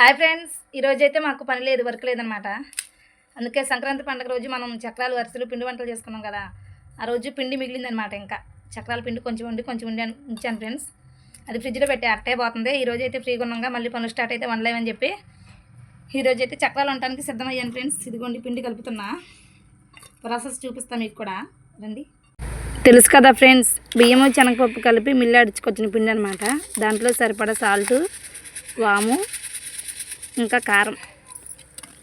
Hi friends ఈరోజు అయితే మాకు పని లేదు వర్క్ లేదనమాట. అందుకే సంక్రాంతి పండుగ రోజు మనం చక్రాలు వరుసలు పిండి వంటలు చేసుకున్నాం కదా. ఆ రోజు పిండి మిగిలిందనమాట ఇంకా. చక్రాల పిండి కొంచెం ఉండి కొంచెం ఉండి ఉంచాను ఫ్రెండ్స్. అది ఫ్రిడ్జ్లో పెట్టి అట్టే పోతుంది. ఈ రోజు అయితే ఫ్రీగా ఉన్నాగా మళ్ళీ పనులు స్టార్ట్ అయితే వండలేమని చెప్పి. ఈరోజు అయితే చక్రాలు ఉండటానికి సిద్ధమయ్యాను ఫ్రెండ్స్. ఇదిగోండి పిండి కలుపుతున్నా. ప్రాసెస్ చూపిస్తాను మీకు కూడా. రండి. తెలుసు కదా ఫ్రెండ్స్ బియ్యము శనగపప్పు కలిపి మిల్లు అడుచుకొచ్చిన పిండి అనమాట. దాంట్లో సరిపడా సాల్ట్ వాము ఇంకా కారం.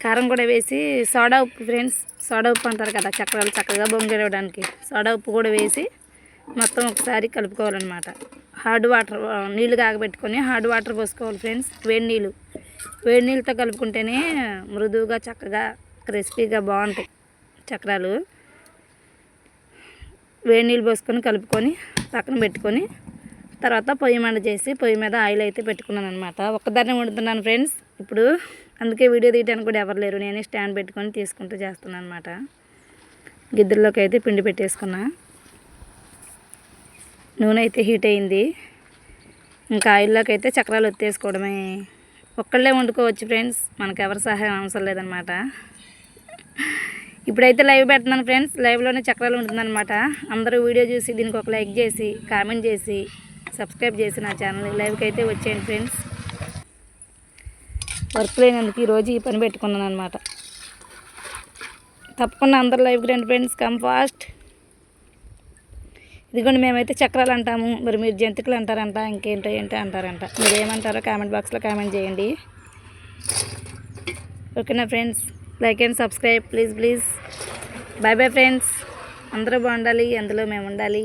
కారం కూడా వేసి సోడా ఉప్పు ఫ్రెండ్స్ సోడా ఉప్పు అంటారు కదా చక్రాలు చక్కగా బొంగిరవడానికి సోడా ఉప్పు కూడా వేసి మొత్తం ఒకసారి కలుపుకోవాలన్నమాట. హార్డ్ వాటర్ నీళ్ళు కాగబెట్టుకొని హార్డ్ వాటర్ పోసుకోవాలి ఫ్రెండ్స్ వేడి నీళ్ళు. వేడి నీళ్ళతో కలుపుకుంటేనే మృదువుగా చక్కగా క్రిస్పీగా బాగుంటాయి చక్రాలు. వేడి నీళ్ళు పోసుకొని కలుపుకొని పక్కన పెట్టుకొని తర్వాత పొయ్యి మంట చేసి పొయ్యి మీద ఆయిల్ అయితే పెట్టుకున్నాను అనమాట ఒక్కదాన్నే వండుతున్నాను ఫ్రెండ్స్. ఇప్పుడు అందుకే వీడియో తీయడానికి కూడా ఎవరు లేరు. నేనే స్టాండ్ పెట్టుకొని తీసుకుంటూ చేస్తున్నాను అనమాట గిద్దెల్లోకి అయితే పిండి పెట్టేసుకున్నా. నూనె అయితే హీట్ అయింది. ఇంకా ఆయిల్లోకి అయితే చక్రాలు ఒత్తేసుకోవడమే. ఒక్కళ్ళే వండుకోవచ్చు ఫ్రెండ్స్. మనకు ఎవరి సహాయం అవసరం లేదనమాట ఇప్పుడైతే లైవ్ పెడుతున్నాను ఫ్రెండ్స్. లైవ్లోనే చక్రాలు ఉంటుందన్నమాట. అందరూ వీడియో చూసి దీనికి ఒక లైక్ చేసి కామెంట్ చేసి సబ్స్క్రైబ్ చేసి నా ఛానల్ లైవ్కి అయితే వచ్చేయండి ఫ్రెండ్స్. వర్క్ లేనందుకు ఈరోజు ఈ పని పెట్టుకున్నాను అనమాట తప్పకుండా అందరు లైవ్కి రండి ఫ్రెండ్స్. Come fast. ఇదిగోండి మేమైతే చక్రాలు అంటాము. మరి మీరు జంతికలు అంటారంట ఇంకేంటో ఏంటో అంటారంట. మీరు ఏమంటారో కామెంట్ బాక్స్లో కామెంట్ చేయండి. ఓకేనా friends? Like and subscribe please please. Bye bye friends. అందరూ బాగుండాలి అందులో మేము ఉండాలి.